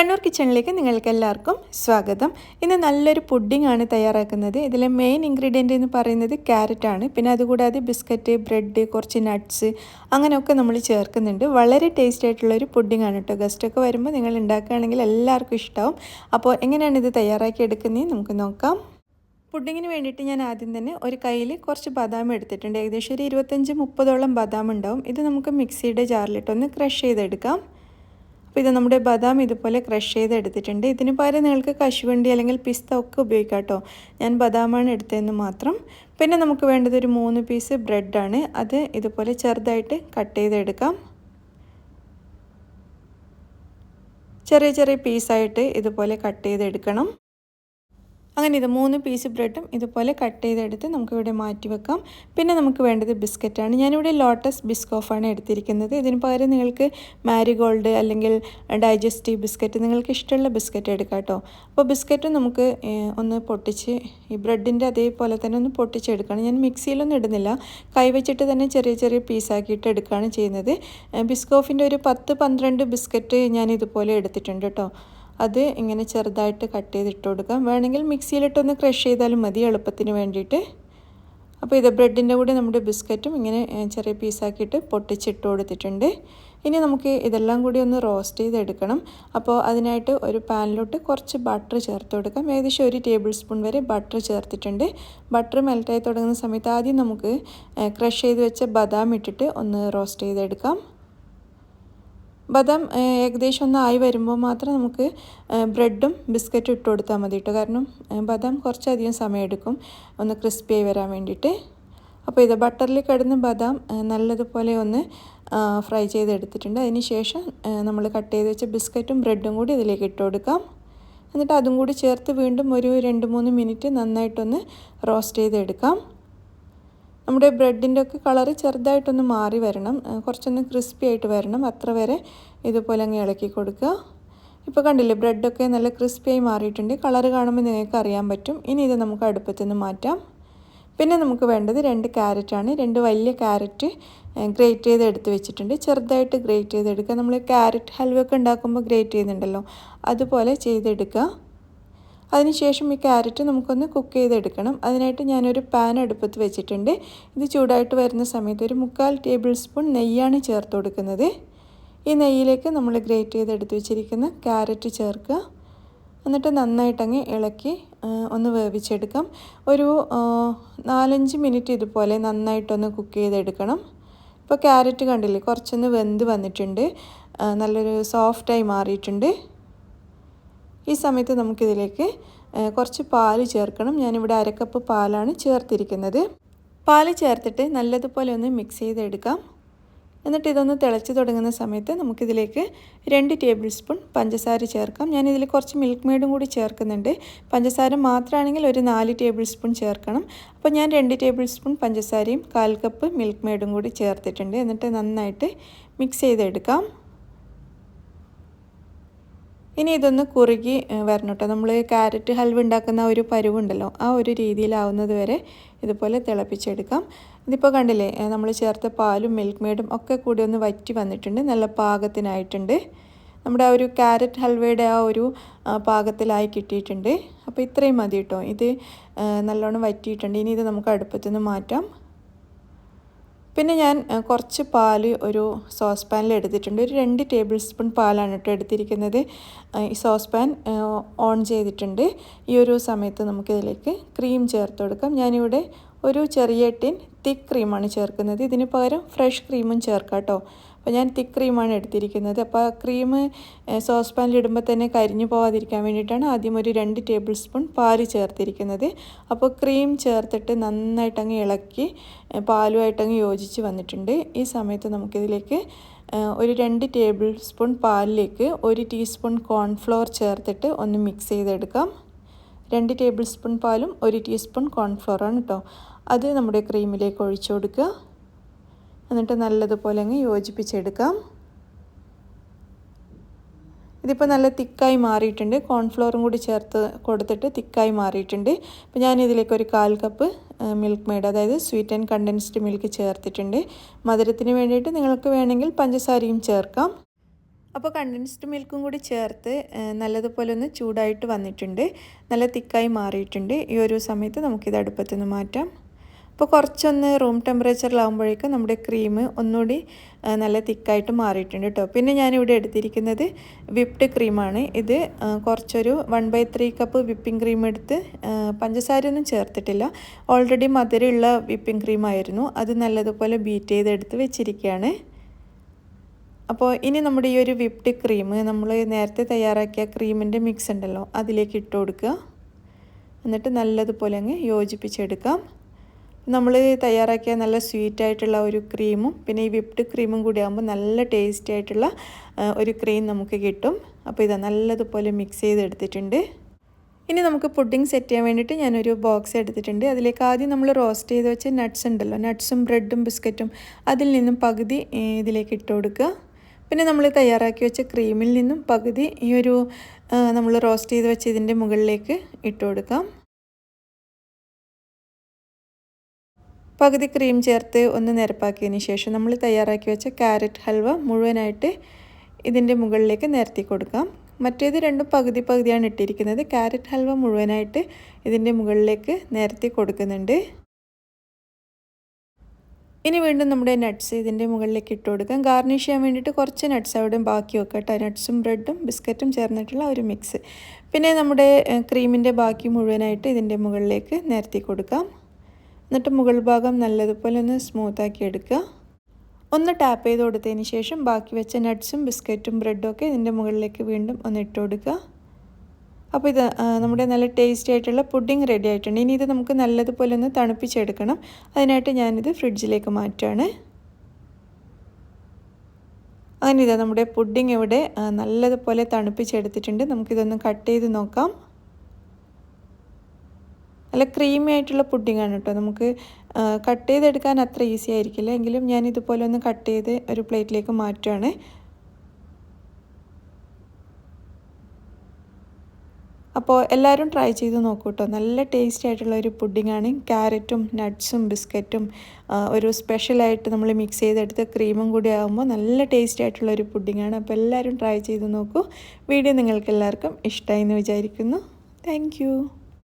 കണ്ണൂർ കിച്ചണിലേക്ക് നിങ്ങൾക്ക് എല്ലാവർക്കും സ്വാഗതം. ഇന്ന് നല്ലൊരു പുഡിംഗ് ആണ് തയ്യാറാക്കുന്നത്. ഇതിലെ മെയിൻ ഇൻഗ്രീഡിയന്റ് എന്ന് പറയുന്നത് ക്യാരറ്റ് ആണ്. പിന്നെ അതുകൂടാതെ ബിസ്ക്കറ്റ് ബ്രെഡ് കുറച്ച് നട്ട്സ് അങ്ങനെയൊക്കെ നമ്മൾ ചേർക്കുന്നുണ്ട്. വളരെ ടേസ്റ്റ് ആയിട്ടുള്ളൊരു പുഡിംഗ് ആണ് കേട്ടോ. ഗസ്റ്റൊക്കെ വരുമ്പോൾ നിങ്ങൾ ഉണ്ടാക്കുകയാണെങ്കിൽ എല്ലാവർക്കും ഇഷ്ടമാവും അപ്പോൾ എങ്ങനെയാണ് ഇത് തയ്യാറാക്കി എടുക്കുന്നത് നമുക്ക് നോക്കാം. പുഡിങ്ങിന് വേണ്ടിയിട്ട് ഞാൻ ആദ്യം തന്നെ ഒരു കയ്യിൽ കുറച്ച് ബദാം എടുത്തിട്ടുണ്ട്. ഏകദേശം ഒരു ഇരുപത്തഞ്ച് മുപ്പതോളം ബദാം ഉണ്ടാവും. ഇത് നമുക്ക് മിക്സിയുടെ ജാറിലിട്ടൊന്ന് ക്രഷ് ചെയ്തെടുക്കാം. അപ്പോൾ ഇത് നമ്മുടെ ബദാം ഇതുപോലെ ക്രഷ് ചെയ്ത് എടുത്തിട്ടുണ്ട് ഇതിന് പകരം നിങ്ങൾക്ക് കശുവണ്ടി അല്ലെങ്കിൽ പിസ്ത ഒക്കെ ഉപയോഗിക്കാം കേട്ടോ ഞാൻ ബദാമാണ് എടുത്തതെന്ന് മാത്രം. പിന്നെ നമുക്ക് വേണ്ടത് ഒരു മൂന്ന് പീസ് ബ്രെഡാണ് അത് ഇതുപോലെ ചെറുതായിട്ട് കട്ട് ചെയ്തെടുക്കാം. ചെറിയ ചെറിയ പീസായിട്ട് ഇതുപോലെ കട്ട് ചെയ്തെടുക്കണം. അങ്ങനെ ഇത് മൂന്ന് പീസ് ബ്രെഡും ഇതുപോലെ കട്ട് ചെയ്തെടുത്ത് നമുക്കിവിടെ മാറ്റി വെക്കാം. പിന്നെ നമുക്ക് വേണ്ടത് ബിസ്ക്കറ്റാണ് ഞാനിവിടെ ലോട്ടസ് ബിസ്കോഫാണ് എടുത്തിരിക്കുന്നത്. ഇതിന് പകരം നിങ്ങൾക്ക് മാരിഗോൾഡ് അല്ലെങ്കിൽ ഡൈജസ്റ്റീവ് ബിസ്ക്കറ്റ് നിങ്ങൾക്ക് ഇഷ്ടമുള്ള ബിസ്ക്കറ്റ് എടുക്കാം കേട്ടോ. അപ്പോൾ ബിസ്ക്കറ്റ് നമുക്ക് ഒന്ന് പൊട്ടിച്ച് ഈ ബ്രെഡിന്റെ അതേപോലെ തന്നെ ഒന്ന് പൊട്ടിച്ചെടുക്കണം. ഞാൻ മിക്സിയിലൊന്നും ഇടുന്നില്ല. കൈവച്ചിട്ട് തന്നെ ചെറിയ ചെറിയ പീസാക്കിയിട്ട് എടുക്കുകയാണ് ചെയ്യുന്നത്. ബിസ്കോഫിന്റെ ഒരു പത്ത് പന്ത്രണ്ട് ബിസ്ക്കറ്റ് ഞാൻ ഇതുപോലെ എടുത്തിട്ടുണ്ട് കേട്ടോ. അത് ഇങ്ങനെ ചെറുതായിട്ട് കട്ട് ചെയ്തിട്ട് കൊടുക്കാം. വേണമെങ്കിൽ മിക്സിയിലിട്ടൊന്ന് ക്രഷ് ചെയ്താലും മതി എളുപ്പത്തിന് വേണ്ടിയിട്ട്. അപ്പോൾ ഇത് ബ്രെഡിന്റെ കൂടെ നമ്മുടെ ബിസ്ക്കറ്റും ഇങ്ങനെ ചെറിയ പീസാക്കിയിട്ട് പൊട്ടിച്ചിട്ട് കൊടുത്തിട്ടുണ്ട്. ഇനി നമുക്ക് ഇതെല്ലാം കൂടി ഒന്ന് റോസ്റ്റ് ചെയ്തെടുക്കണം. അപ്പോൾ അതിനായിട്ട് ഒരു പാനിലോട്ട് കുറച്ച് ബട്ടർ ചേർത്ത് കൊടുക്കാം. ഏകദേശം ഒരു ടേബിൾ സ്പൂൺ വരെ ബട്ടർ ചേർത്തിട്ടുണ്ട്. ബട്ടർ മെൽറ്റായി തുടങ്ങുന്ന സമയത്ത് ആദ്യം നമുക്ക് ക്രഷ് ചെയ്ത് വെച്ച ബദാം ഇട്ടിട്ട് ഒന്ന് റോസ്റ്റ് ചെയ്തെടുക്കാം. ബദാം ഏകദേശം ഒന്ന് ആയി വരുമ്പോൾ മാത്രം നമുക്ക് ബ്രെഡും ബിസ്ക്കറ്റും ഇട്ട് കൊടുത്താൽ മതി കേട്ടോ. കാരണം ബദാം കുറച്ചധികം സമയമെടുക്കും. ഒന്ന് ക്രിസ്പി ആയി വരാൻ വേണ്ടിയിട്ട്. അപ്പോൾ ഇത് ബട്ടറിൽ കിടന്ന് ബദാം നല്ലതുപോലെ ഒന്ന് ഫ്രൈ ചെയ്തെടുത്തിട്ടുണ്ട്. അതിന് ശേഷം നമ്മൾ കട്ട് ചെയ്ത് വെച്ച ബിസ്ക്കറ്റും ബ്രെഡും കൂടി ഇതിലേക്ക് ഇട്ട് കൊടുക്കാം. എന്നിട്ട് അതും കൂടി ചേർത്ത് വീണ്ടും ഒരു രണ്ട് മൂന്ന് മിനിറ്റ് നന്നായിട്ടൊന്ന് റോസ്റ്റ് ചെയ്തെടുക്കാം. നമ്മുടെ ബ്രെഡിന്റെ ഒക്കെ കളറ് ചെറുതായിട്ടൊന്ന് മാറി വരണം. കുറച്ചൊന്ന് ക്രിസ്പി ആയിട്ട് വരണം. അത്ര വരെ ഇതുപോലെ അങ്ങ് ഇളക്കി കൊടുക്കുക. ഇപ്പോൾ കണ്ടില്ലേ ബ്രെഡൊക്കെ നല്ല ക്രിസ്പിയായി മാറിയിട്ടുണ്ട്. കളറ് കാണുമ്പോൾ നിങ്ങൾക്ക് അറിയാൻ പറ്റും. ഇനി ഇത് നമുക്ക് അടുപ്പത്തു നിന്ന് മാറ്റാം. പിന്നെ നമുക്ക് വേണ്ടത് രണ്ട് ക്യാരറ്റാണ് രണ്ട് വലിയ ക്യാരറ്റ് ഗ്രേറ്റ് ചെയ്ത് എടുത്ത് വെച്ചിട്ടുണ്ട്. ചെറുതായിട്ട് ഗ്രേറ്റ് ചെയ്തെടുക്കുക. നമ്മൾ ക്യാരറ്റ് ഹൽവ ഒക്കെ ഉണ്ടാക്കുമ്പോൾ ഗ്രേറ്റ് ചെയ്യുന്നുണ്ടല്ലോ. അതുപോലെ ചെയ്തെടുക്കുക. അതിനുശേഷം ഈ ക്യാരറ്റ് നമുക്കൊന്ന് കുക്ക് ചെയ്തെടുക്കണം. അതിനായിട്ട് ഞാനൊരു പാൻ അടുപ്പത്ത് വെച്ചിട്ടുണ്ട്. ഇത് ചൂടായിട്ട് വരുന്ന സമയത്ത് ഒരു മുക്കാൽ ടേബിൾ സ്പൂൺ നെയ്യാണ് ചേർത്ത് കൊടുക്കുന്നത്. ഈ നെയ്യിലേക്ക് നമ്മൾ ഗ്രേറ്റ് ചെയ്തെടുത്ത് വെച്ചിരിക്കുന്ന ക്യാരറ്റ് ചേർക്കുക. എന്നിട്ട് നന്നായിട്ടങ്ങ് ഇളക്കി ഒന്ന് വേവിച്ചെടുക്കാം. ഒരു നാലഞ്ച് മിനിറ്റ് ഇതുപോലെ നന്നായിട്ടൊന്ന് കുക്ക് ചെയ്തെടുക്കണം. ഇപ്പോൾ ക്യാരറ്റ് കണ്ടില്ലേ കുറച്ചൊന്ന് വെന്ത് വന്നിട്ടുണ്ട്. നല്ലൊരു സോഫ്റ്റായി മാറിയിട്ടുണ്ട്. ഈ സമയത്ത് നമുക്കിതിലേക്ക് കുറച്ച് പാൽ ചേർക്കണം. ഞാനിവിടെ അരക്കപ്പ് പാലാണ് ചേർത്തിരിക്കുന്നത്. പാൽ ചേർത്തിട്ട് നല്ലതുപോലെ ഒന്ന് മിക്സ് ചെയ്തെടുക്കാം. എന്നിട്ട് ഇതൊന്ന് തിളച്ച് തുടങ്ങുന്ന സമയത്ത് നമുക്കിതിലേക്ക് രണ്ട് ടേബിൾ സ്പൂൺ പഞ്ചസാര ചേർക്കാം. ഞാനിതിൽ കുറച്ച് മിൽക്ക് മെയ്ഡും കൂടി ചേർക്കുന്നുണ്ട്. പഞ്ചസാര മാത്രമാണെങ്കിൽ ഒരു നാല് ടേബിൾ സ്പൂൺ ചേർക്കണം. അപ്പോൾ ഞാൻ രണ്ട് ടേബിൾ സ്പൂൺ പഞ്ചസാരയും കാൽ കപ്പ് മിൽക്ക് മെയ്ഡും കൂടി ചേർത്തിട്ടുണ്ട്. എന്നിട്ട് നന്നായിട്ട് മിക്സ് ചെയ്തെടുക്കാം. ഇനി ഇതൊന്ന് കുറുകി വരണം കേട്ടോ നമ്മൾ ക്യാരറ്റ് ഹൽവ ഉണ്ടാക്കുന്ന ഒരു പരുവുണ്ടല്ലോ ആ ഒരു രീതിയിലാവുന്നത് വരെ ഇതുപോലെ തിളപ്പിച്ചെടുക്കാം. ഇതിപ്പോൾ കണ്ടില്ലേ നമ്മൾ ചേർത്ത പാലും മിൽക്ക് മെയ്ഡും ഒക്കെ കൂടി ഒന്ന് വറ്റി വന്നിട്ടുണ്ട് നല്ല പാകത്തിനായിട്ടുണ്ട്. നമ്മുടെ ആ ഒരു ക്യാരറ്റ് ഹൽവയുടെ ആ ഒരു പാകത്തിലായി കിട്ടിയിട്ടുണ്ട്. അപ്പോൾ ഇത്രയും മതി കേട്ടോ ഇത് നല്ലോണം വറ്റിയിട്ടുണ്ട്. ഇനി ഇത് നമുക്ക് അടുപ്പത്തുനിന്ന് മാറ്റാം. പിന്നെ ഞാൻ കുറച്ച് പാൽ ഒരു സോസ് പാനിൽ എടുത്തിട്ടുണ്ട്. ഒരു രണ്ട് ടേബിൾ സ്പൂൺ പാലാണ് കേട്ടോ എടുത്തിരിക്കുന്നത്. ഈ സോസ് പാൻ ഓൺ ചെയ്തിട്ടുണ്ട്. ഈ ഒരു സമയത്ത് നമുക്കിതിലേക്ക് ക്രീം ചേർത്ത് കൊടുക്കാം. ഞാനിവിടെ ഒരു ചെറിയ ടിൻ തിക്ക് ക്രീമാണ് ചേർക്കുന്നത്. ഇതിന് പകരം ഫ്രഷ് ക്രീമും ചേർക്കാം കേട്ടോ അപ്പോൾ ഞാൻ തിക്ക് ക്രീമാണ് എടുത്തിരിക്കുന്നത്. അപ്പോൾ ക്രീം സോസ് പാനിൽ ഇടുമ്പോൾ തന്നെ കരിഞ്ഞു പോവാതിരിക്കാൻ വേണ്ടിയിട്ടാണ് ആദ്യം ഒരു രണ്ട് ടേബിൾ സ്പൂൺ പാൽ ചേർത്തിരിക്കുന്നത്. അപ്പോൾ ക്രീം ചേർത്തിട്ട് നന്നായിട്ടങ്ങ് ഇളക്കി പാലുമായിട്ടങ്ങ് യോജിച്ച് വന്നിട്ടുണ്ട്. ഈ സമയത്ത് നമുക്കിതിലേക്ക് ഒരു രണ്ട് ടേബിൾ സ്പൂൺ പാലിലേക്ക് ഒരു ടീസ്പൂൺ കോൺഫ്ലോർ ചേർത്തിട്ട് ഒന്ന് മിക്സ് ചെയ്തെടുക്കാം. രണ്ട് ടേബിൾ സ്പൂൺ പാലും ഒരു ടീസ്പൂൺ കോൺഫ്ലോറാണ് കേട്ടോ. അത് നമ്മുടെ ക്രീമിലേക്ക് ഒഴിച്ചു കൊടുക്കുക. എന്നിട്ട് നല്ലതുപോലെ അങ്ങ് യോജിപ്പിച്ചെടുക്കാം. ഇതിപ്പോൾ നല്ല തിക്കായി മാറിയിട്ടുണ്ട്. കോൺഫ്ലോറും കൂടി ചേർത്ത് കൊടുത്തിട്ട് തിക്കായി മാറിയിട്ടുണ്ട്. അപ്പോൾ ഞാൻ ഇതിലേക്ക് ഒരു കാൽ കപ്പ് മിൽക്ക് മെയ്ഡ് അതായത് സ്വീറ്റ് ആൻഡ് കണ്ടൻസ്ഡ് മിൽക്ക് ചേർത്തിട്ടുണ്ട്. മധുരത്തിന് വേണ്ടിയിട്ട് നിങ്ങൾക്ക് വേണമെങ്കിൽ പഞ്ചസാരയും ചേർക്കാം. അപ്പോൾ കണ്ടൻസ്ഡ് മിൽക്കും കൂടി ചേർത്ത് നല്ലതുപോലെ ഒന്ന് ചൂടായിട്ട് വന്നിട്ടുണ്ട്. നല്ല തിക്കായി മാറിയിട്ടുണ്ട്. ഈ ഒരു സമയത്ത് നമുക്കിത് അടുപ്പത്തുനിന്ന് മാറ്റാം. അപ്പോൾ കുറച്ചൊന്ന് റൂം ടെമ്പറേച്ചറിലാകുമ്പോഴേക്കും നമ്മുടെ ക്രീം ഒന്നുകൂടി നല്ല തിക്കായിട്ട് മാറിയിട്ടുണ്ട് കേട്ടോ. പിന്നെ ഞാനിവിടെ എടുത്തിരിക്കുന്നത് വിപ്ഡ് ക്രീമാണ്. ഇത് കുറച്ചൊരു one by three cup whipping cream എടുത്ത് പഞ്ചസാരയൊന്നും ചേർത്തിട്ടില്ല. ഓൾറെഡി മധുരമുള്ള വിപ്പിംഗ് ക്രീമായിരുന്നു അത് നല്ലതുപോലെ ബീറ്റ് ചെയ്തെടുത്ത് വെച്ചിരിക്കുകയാണ്. അപ്പോൾ ഇനി നമ്മുടെ ഈ ഒരു വിപ്ഡ് ക്രീം നമ്മൾ നേരത്തെ തയ്യാറാക്കിയ ക്രീമിന്റെ മിക്സ് ഉണ്ടല്ലോ അതിലേക്ക് ഇട്ട് കൊടുക്കുക. എന്നിട്ട് നല്ലതുപോലെ അങ്ങ് യോജിപ്പിച്ചെടുക്കാം. നമ്മൾ തയ്യാറാക്കിയ നല്ല സ്വീറ്റ് ആയിട്ടുള്ള ഒരു ക്രീമും പിന്നെ ഈ വിപ്ഡ് ക്രീമും കൂടി ആകുമ്പോൾ നല്ല ടേസ്റ്റി ആയിട്ടുള്ള ഒരു ക്രീം നമുക്ക് കിട്ടും. അപ്പോൾ ഇതാ നല്ലതുപോലെ മിക്സ് ചെയ്തെടുത്തിട്ടുണ്ട്. ഇനി നമുക്ക് പുഡിംഗ് സെറ്റ് ചെയ്യാൻ വേണ്ടിയിട്ട് ഞാനൊരു ബോക്സ് എടുത്തിട്ടുണ്ട്. അതിലേക്ക് ആദ്യം നമ്മൾ റോസ്റ്റ് ചെയ്ത് വെച്ച നട്ട്സ് ഉണ്ടല്ലോ നട്ട്സും ബ്രെഡും ബിസ്ക്കറ്റും അതിൽ നിന്നും പകുതി ഇതിലേക്ക് ഇട്ട് കൊടുക്കുക. പിന്നെ നമ്മൾ തയ്യാറാക്കി വെച്ച ക്രീമിൽ നിന്നും പകുതി ഈ ഒരു നമ്മൾ റോസ്റ്റ് ചെയ്ത് വെച്ച ഇതിന്റെ മുകളിലേക്ക് ഇട്ട് കൊടുക്കാം. പകുതി ക്രീം ചേർത്ത് ഒന്ന് നിരപ്പാക്കിയതിന് ശേഷം നമ്മൾ തയ്യാറാക്കി വെച്ച ക്യാരറ്റ് ഹൽവ മുഴുവനായിട്ട് ഇതിന്റെ മുകളിലേക്ക് നിരത്തി കൊടുക്കാം. മറ്റേത് രണ്ടും പകുതി പകുതിയാണ് ഇട്ടിരിക്കുന്നത്. ക്യാരറ്റ് ഹൽവ മുഴുവനായിട്ട് ഇതിന്റെ മുകളിലേക്ക് നിരത്തി കൊടുക്കുന്നുണ്ട്. ഇനി വീണ്ടും നമ്മുടെ നട്ട്സ് ഇതിന്റെ മുകളിലേക്ക് ഇട്ട് കൊടുക്കാം. ഗാർണിഷ് ചെയ്യാൻ വേണ്ടിയിട്ട് കുറച്ച് നട്ട്സ് അവിടെ ബാക്കി വെക്കാം കേട്ടോ നട്ട്സും ബ്രെഡും ബിസ്ക്കറ്റും ചേർന്നിട്ടുള്ള ഒരു മിക്സ് പിന്നെ നമ്മുടെ ക്രീമിന്റെ ബാക്കി മുഴുവനായിട്ട് ഇതിന്റെ മുകളിലേക്ക് നിരത്തി കൊടുക്കാം. എന്നിട്ട് മുകൾ ഭാഗം നല്ലതുപോലെ ഒന്ന് സ്മൂത്താക്കി എടുക്കുക. ഒന്ന് ടാപ്പ് ചെയ്ത് കൊടുത്തതിന് ശേഷം ബാക്കി വെച്ച നട്ട്സും ബിസ്ക്കറ്റും ബ്രെഡും ഒക്കെ ഇതിന്റെ മുകളിലേക്ക് വീണ്ടും ഒന്ന് ഇട്ട് കൊടുക്കുക. അപ്പോൾ ഇത് നമ്മുടെ നല്ല ടേസ്റ്റി ആയിട്ടുള്ള പുഡിംഗ് റെഡി ആയിട്ടുണ്ട്. ഇനി ഇത് നമുക്ക് നല്ലതുപോലെ ഒന്ന് തണുപ്പിച്ചെടുക്കണം. അതിനായിട്ട് ഞാനിത് ഫ്രിഡ്ജിലേക്ക് മാറ്റുകയാണ് അങ്ങനെ ഇതാ നമ്മുടെ പുഡിംഗ് ഇവിടെ നല്ലതുപോലെ തണുപ്പിച്ചെടുത്തിട്ടുണ്ട്. നമുക്കിതൊന്ന് കട്ട് ചെയ്ത് നോക്കാം. നല്ല ക്രീമി ആയിട്ടുള്ള പുഡിങ്ങാണ് കേട്ടോ നമുക്ക് കട്ട് ചെയ്തെടുക്കാൻ അത്ര ഈസി ആയിരിക്കില്ല. എങ്കിലും ഞാൻ ഇതുപോലെ ഒന്ന് കട്ട് ചെയ്ത് ഒരു പ്ലേറ്റിലേക്ക് മാറ്റുകയാണ് അപ്പോൾ എല്ലാവരും ട്രൈ ചെയ്ത് നോക്കൂ കേട്ടോ നല്ല ടേസ്റ്റി ആയിട്ടുള്ള ഒരു പുഡിങ്ങാണ് ക്യാരറ്റും നട്ട്സും ബിസ്ക്കറ്റും ഒരു സ്പെഷ്യലായിട്ട് നമ്മൾ മിക്സ് ചെയ്തെടുത്ത് ക്രീമും കൂടി ആകുമ്പോൾ നല്ല ടേസ്റ്റി ആയിട്ടുള്ള ഒരു പുഡിങ്ങാണ് അപ്പോൾ എല്ലാവരും ട്രൈ ചെയ്ത് നോക്കൂ. വീഡിയോ നിങ്ങൾക്ക് എല്ലാവർക്കും ഇഷ്ടമായി എന്ന് വിചാരിക്കുന്നു. താങ്ക്